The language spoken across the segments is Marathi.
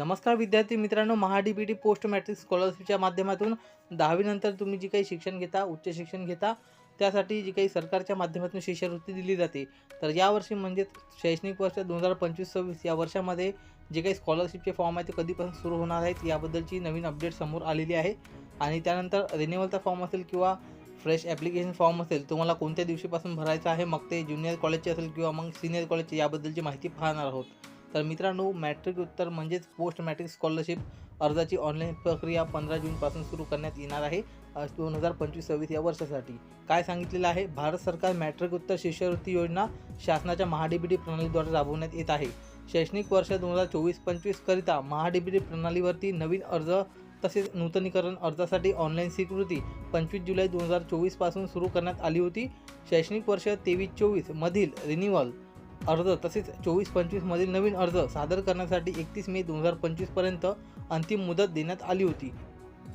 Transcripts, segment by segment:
नमस्कार विद्यार्थी मित्रांनो Maha D B T post matric स्कॉलरशिपच्या माध्यमातून दहावीनंतर तुम्ही जी काही शिक्षण घेता उच्च शिक्षण घेता त्यासाठी जी काही सरकारच्या माध्यमातून शिष्यवृत्ती दिली जाते. तर यावर्षी म्हणजे शैक्षणिक वर्ष दोन हजार पंचवीस सव्वीस या वर्षामध्ये जे काही स्कॉलरशिपचे फॉर्म आहे ते कधीपासून सुरू होणार आहेत याबद्दलची नवीन अपडेट समोर आलेली आहे. आणि त्यानंतर रिन्युअलचा फॉर्म असेल किंवा फ्रेश ॲप्लिकेशन फॉर्म असेल तुम्हाला कोणत्या दिवशीपासून भरायचं आहे मग ते ज्युनियर कॉलेजचे असेल किंवा मग सिनियर कॉलेजचे याबद्दलची माहिती पाहणार आहोत. तर मित्रांनो मॅट्रिक उत्तर म्हणजेच पोस्ट मॅट्रिक स्कॉलरशिप अर्जाची ऑनलाईन प्रक्रिया पंधरा जूनपासून सुरू करण्यात येणार आहे दोन हजार पंचवीस सव्वीस या वर्षासाठी. काय सांगितलेलं आहे? भारत सरकार मॅट्रिक उत्तर शिष्यवृत्ती योजना शासनाच्या महाडीबीटी प्रणालीद्वारे राबवण्यात येत आहे. शैक्षणिक वर्ष दोन हजार चोवीस पंचवीसकरिता महाडीबीटी प्रणालीवरती नवीन अर्ज तसेच नूतनीकरण अर्जासाठी ऑनलाईन स्वीकृती पंचवीस जुलै दोन हजार चोवीसपासून सुरू करण्यात आली होती. शैक्षणिक वर्ष तेवीस चोवीसमधील रिन्युअल अर्ज तसेच चोवीस पंचवीसमधील नवीन अर्ज सादर करण्यासाठी एकतीस मे दोन हजार पंचवीसपर्यंत अंतिम मुदत देण्यात आली होती.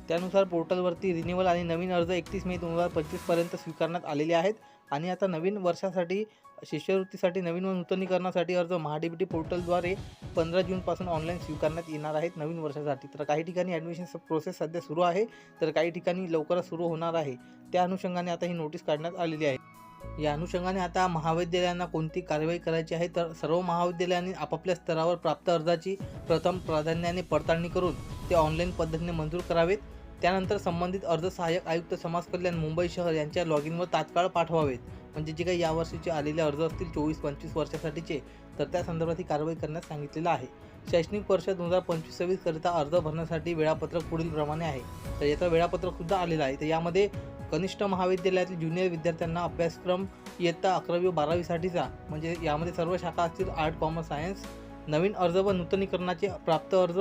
त्यानुसार पोर्टलवरती रिन्युअल आणि नवीन अर्ज एकतीस मे दोन हजार पंचवीसपर्यंत स्वीकारण्यात आलेले आहेत आणि आता नवीन वर्षासाठी शिष्यवृत्तीसाठी नवीन व नूतनीकरणासाठी अर्ज महाडीबीटी पोर्टलद्वारे पंधरा जूनपासून ऑनलाईन स्वीकारण्यात येणार आहेत नवीन वर्षासाठी. तर काही ठिकाणी ॲडमिशन प्रोसेस सध्या सुरू आहे तर काही ठिकाणी लवकरच सुरू होणार आहे. त्या अनुषंगाने आता ही नोटीस काढण्यात आलेली आहे. या अनुषंगाने आता महाविद्यालयांना कोणती कारवाई करायची आहे तर सर्व महाविद्यालयांनी आपापल्या स्तरावर प्राप्त अर्जाची प्रथम प्राधान्याने पडताळणी करून ते ऑनलाईन पद्धतीने मंजूर करावेत. त्यानंतर संबंधित अर्ज सहाय्यक आयुक्त समाज कल्याण मुंबई शहर यांच्या लॉग इनवर तात्काळ पाठवावेत. म्हणजे जे काही यावर्षीचे आलेले अर्ज असतील चोवीस पंचवीस वर्षासाठीचे तर त्या संदर्भात ही कारवाई करण्यास सांगितलेलं आहे. शैक्षणिक वर्ष दोन हजार पंचवीस सव्वीसकरिता अर्ज भरण्यासाठी वेळापत्रक पुढील प्रमाणे आहे. तर याचं वेळापत्रकसुद्धा आलेलं आहे. तर यामध्ये कनिष्ठ महाविद्यालयातील ज्युनियर विद्यार्थ्यांना अभ्यासक्रम इयत्ता अकरावी व बारावीसाठीचा म्हणजे यामध्ये सर्व शाखा असतील आर्ट कॉमर्स सायन्स नवीन अर्ज व नूतनीकरणाचे प्राप्त अर्ज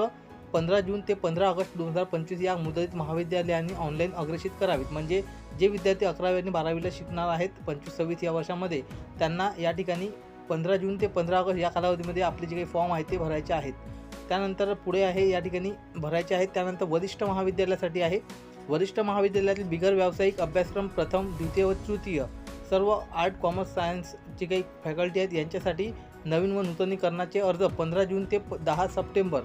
पंधरा जून ते पंधरा ऑगस्ट दोन हजार पंचवीस या मुदतीत महाविद्यालयांनी ऑनलाईन अग्रेषित करावीत. म्हणजे जे विद्यार्थी अकरावी आणि बारावीला शिकणार आहेत पंचवीस सव्वीस या वर्षामध्ये त्यांना या ठिकाणी पंधरा जून ते पंधरा ऑगस्ट या कालावधीमध्ये आपले जे काही फॉर्म आहेत ते भरायचे आहेत. त्यानंतर पुढे आहे या ठिकाणी भरायचे आहेत. त्यानंतर वरिष्ठ महाविद्यालयासाठी आहे. वरिष्ठ महाविद्यालयातील बिगर व्यावसायिक अभ्यासक्रम प्रथम द्वितीय व तृतीय सर्व आर्ट कॉमर्स सायन्स काही फॅकल्टी आहेत. यांच्यासाठी नवीन व नूतनीकरणाचे अर्ज पंधरा जून ते प दहा सप्टेंबर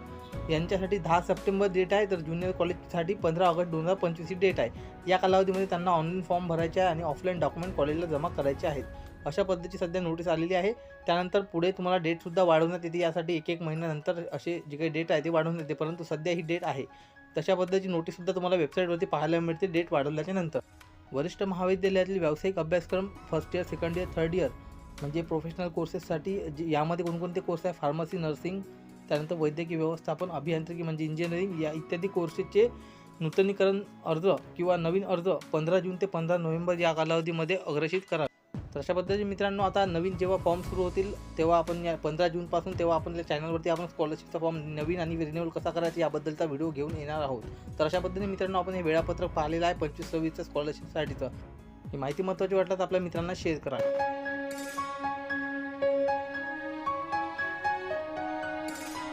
यांच्यासाठी दहा सप्टेंबर डेट आहे तर ज्युनियर कॉलेजसाठी पंधरा ऑगस्ट दोन हजार पंचवीस ही डेट आहे. या कालावधीमध्ये त्यांना ऑनलाईन फॉर्म भरायचे आहे आणि ऑफलाईन डॉक्युमेंट कॉलेजला जमा करायचे आहेत. अशा पद्धतीची सध्या नोटीस आलेली आहे. त्यानंतर पुढे तुम्हाला डेटसुद्धा वाढवण्यात येते. यासाठी एक एक महिन्यानंतर असे जे काही डेट आहे ते वाढवण्यात येते. परंतु सध्या ही डेट आहे. तशा पद्धतीची नोटीससुद्धा तुम्हाला वेबसाईटवरती पाहायला मिळते डेट वाढवल्याच्या नंतर. वरिष्ठ महाविद्यालयातील व्यावसायिक अभ्यासक्रम first year second year third year म्हणजे प्रोफेशनल कोर्सेससाठी जे यामध्ये कोणकोणते कोर्स आहे फार्मसी नर्सिंग त्यानंतर वैद्यकीय व्यवस्थापन अभियांत्रिकी म्हणजे इंजिनिअरिंग या इत्यादी कोर्सेसचे नूतनीकरण अर्ज किंवा नवीन अर्ज पंधरा जून ते पंधरा नोव्हेंबर या कालावधीमध्ये अग्रेषित करा. तर अशा पद्धतीने मित्रांनो आता नवीन जेव्हा फॉर्म सुरू होतील तेव्हा आपण या पंधरा जूनपासून तेव्हा आपण या चॅनलवरती आपण स्कॉलरशिपचा फॉर्म नवीन आणि रिन्युअल कसा करायचा याबद्दलचा व्हिडिओ घेऊन येणार आहोत. तर अशा पद्धतीने मित्रांनो आपण हे वेळापत्रक पाहिलेलं आहे पंचवीस सव्वीसचं स्कॉलरशिपसाठीचं ही माहिती महत्त्वाची वाटलं तर आपल्या मित्रांना शेअर करा.